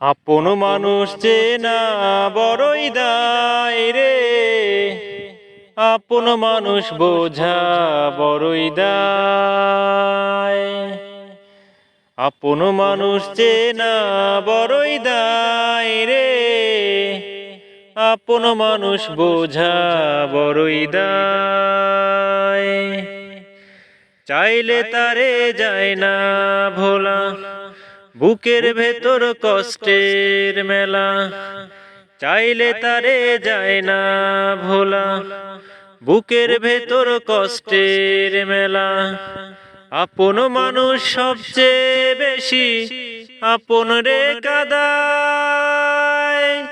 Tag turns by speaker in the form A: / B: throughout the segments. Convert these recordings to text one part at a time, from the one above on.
A: আপন মানুষ চেনা বড়ই দায় রে। আপন মানুষ বোঝা বড়ই আপন মানুষ চেনা বড়ই দায় রে। আপন মানুষ বোঝা বড়ই চাইলে তারে যায় না ভোলা। বুকের ভেতর কষ্টের মেলা, চাইলে তারে যায় না ভোলা। বুকের ভেতর কষ্টের মেলা, আপন মানুষ সবচেয়ে বেশি, আপন রে কাদায়,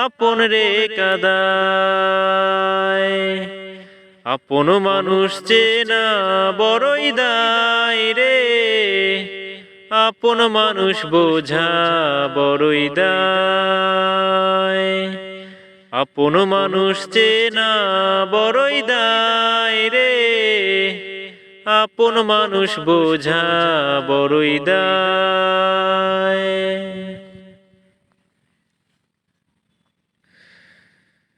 A: আপন রে কাদায়। আপন মানুষ চেনা বড়ই দায় রে। আপন মানুষ বোঝা বড়ই দায়। আপন মানুষ চেনা বড়ই দায় রে। আপন মানুষ বোঝা বড়ই দায়।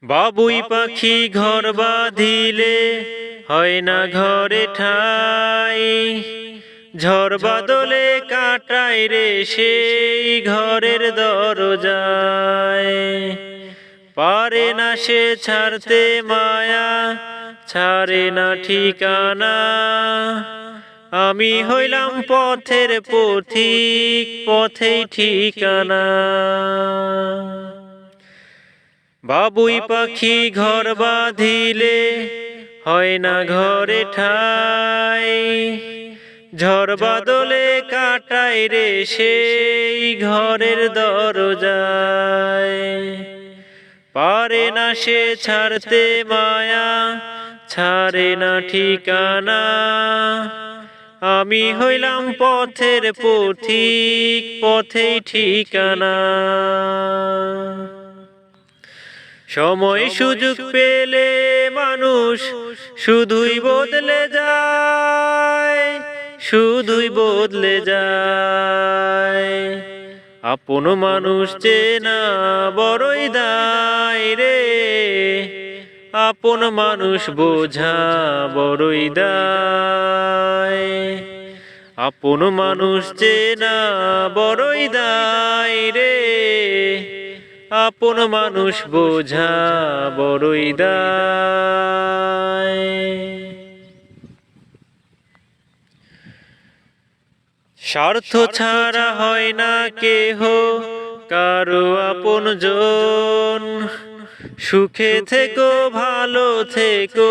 A: বাবুই পাখি ঘর বাঁধিলে হয় না ঘরে ঠাই। ঝড় বাদলে কাটাই রে সেই ঘরের দরজায়। পারে না সে ছাড়তে মায়া, ছাড়ে না ঠিকানা। আমি হইলাম পথের পথিক, পথেই ঠিকানা। বাবুই পাখি ঘর বাঁধিলে হয় না ঘরে ঠাই। ঝড় বাদলে কাটাই রে সেই ঘরের দরজায়। পারে না সে ছাড়তে মায়া, ছাড়ে না ঠিকানা। আমি হইলাম পথের পথিক, পথেই ঠিকানা। সময় সুযোগ পেলে মানুষ শুধুই বদলে যায়। শুধুই বদলে যায়। আপন মানুষ চেনা বড়ই দায় রে। আপন মানুষ বোঝা বড়ই দায়। আপন মানুষ চেনা বড়ই দায় রে। আপন মানুষ বোঝা বড়ই দায়। স্বার্থ ছাড়া হয় না কেহ। কারও আপন জন। সুখে থেকো ভালো থেকো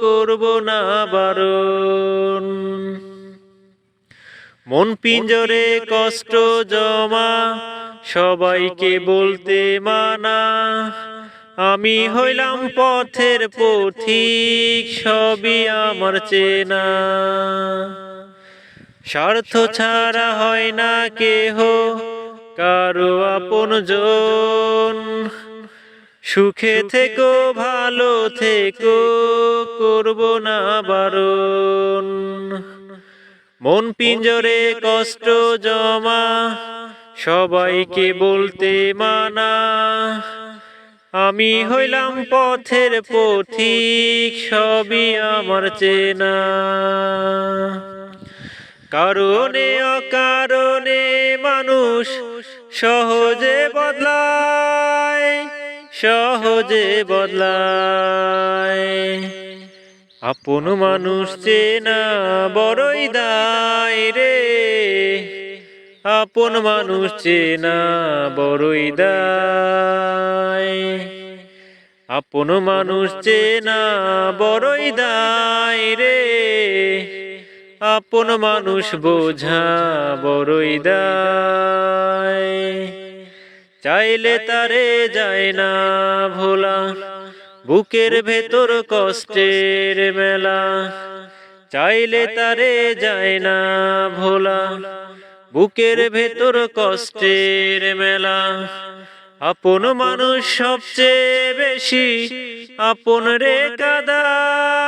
A: করব না বারণ। মন পিঞ্জরে কষ্ট জমা সবাইকে বলতে মানা। আমি হইলাম পথের পথিক সবই আমার চেনা। স্বার্থ ছাড়া হয় না কেহ। কারও আপন জন। সুখে থেকো ভালো থেকো করব না বারণ। মন পিঞ্জরে কষ্ট জমা। সবাইকে বলতে মানা। আমি হইলাম পথের পথিক সবই আমার চেনা। কারণে অকারণে মানুষ সহজে বদলায় সহজে বদলায়। আপন মানুষ চেনা বড়ই দায় রে। আপন মানুষ চেনা বড়ই দায়। আপন মানুষ চেনা বড়ই দায় রে। আপন মানুষ বোঝা বড়ই দায়। চাইলে তারে যায় না ভোলা, বুকের ভেতর কষ্টের মেলা। চাইলে তারে যায় না ভোলা, বুকের ভেতর কষ্টের মেলা। আপন মানুষ সবচেয়ে বেশি, আপন রে কাদায়